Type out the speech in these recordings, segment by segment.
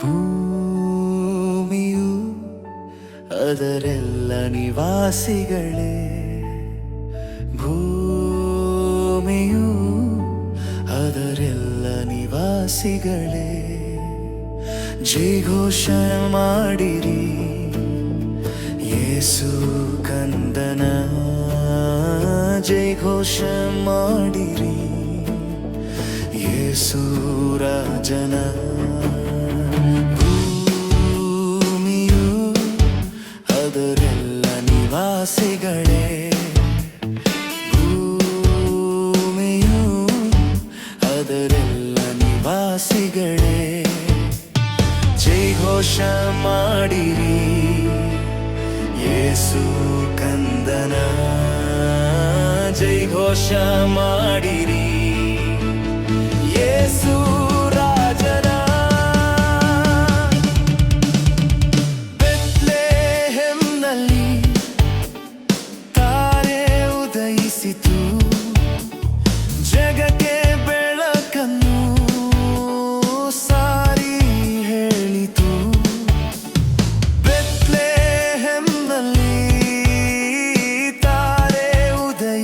ಭೂಮಿಯು ಅದರೆಲ್ಲ ನಿವಾಸಿಗಳೇ. ಭೂಮಿಯು ಅದರೆಲ್ಲ ನಿವಾಸಿಗಳೇ. ಜೈ ಘೋಷ ಮಾಡಿರಿ ಯೇಸು ಕಂದನ. ಜೈ ಘೋಷ ಮಾಡಿರಿ ಯೇಸು ರಾಜನ. ಆಸೆಗಳೇ ಭೂಮಿಯು ಅದರೆಲ್ಲ ನಿವಾಸಿಗಳೇ. ಜೈ ಘೋಷ ಮಾಡಿರಿ ಯೇಸು ಕಂದನ. ಜೈ ಘೋಷ ಮಾಡಿರಿ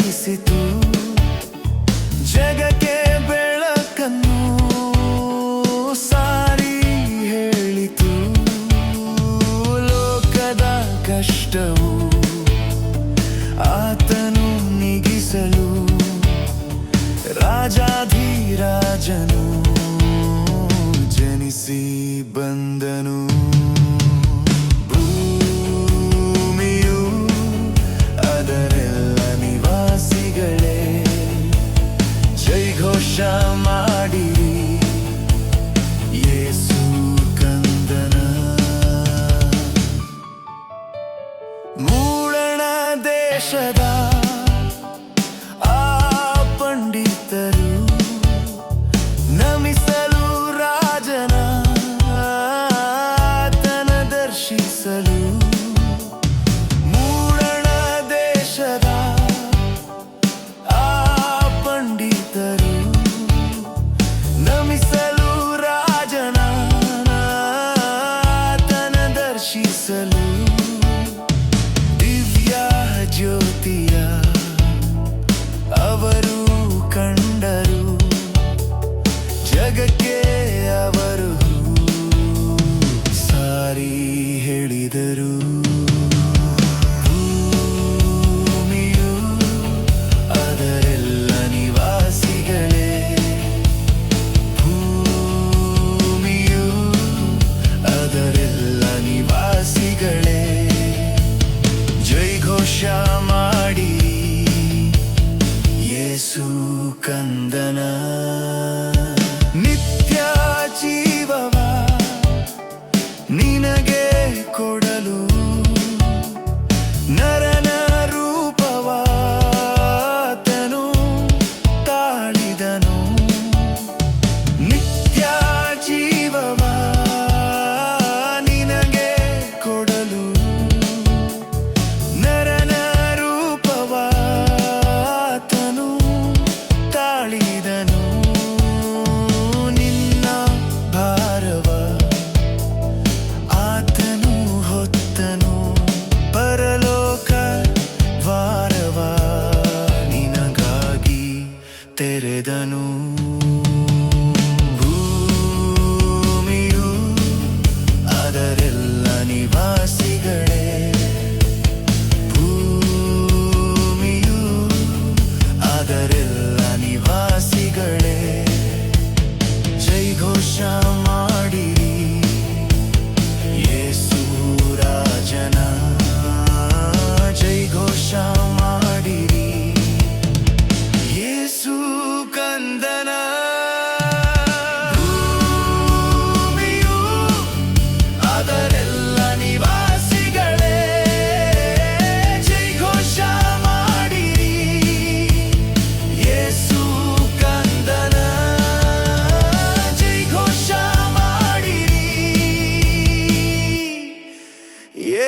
ಜನಿಸಿತು ಜಗಕ್ಕೆ ಬೆಳಕನ್ನು ಸಾರಿ ಹೇಳಿತು. ಲೋಕದ ಕಷ್ಟವು ಆತನು ನಿಗಿಸಲು. ರಾಜಾಧಿರಾಜನು ಜನಿಸಿ ಬಂದನು. Avaru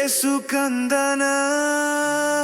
su candana.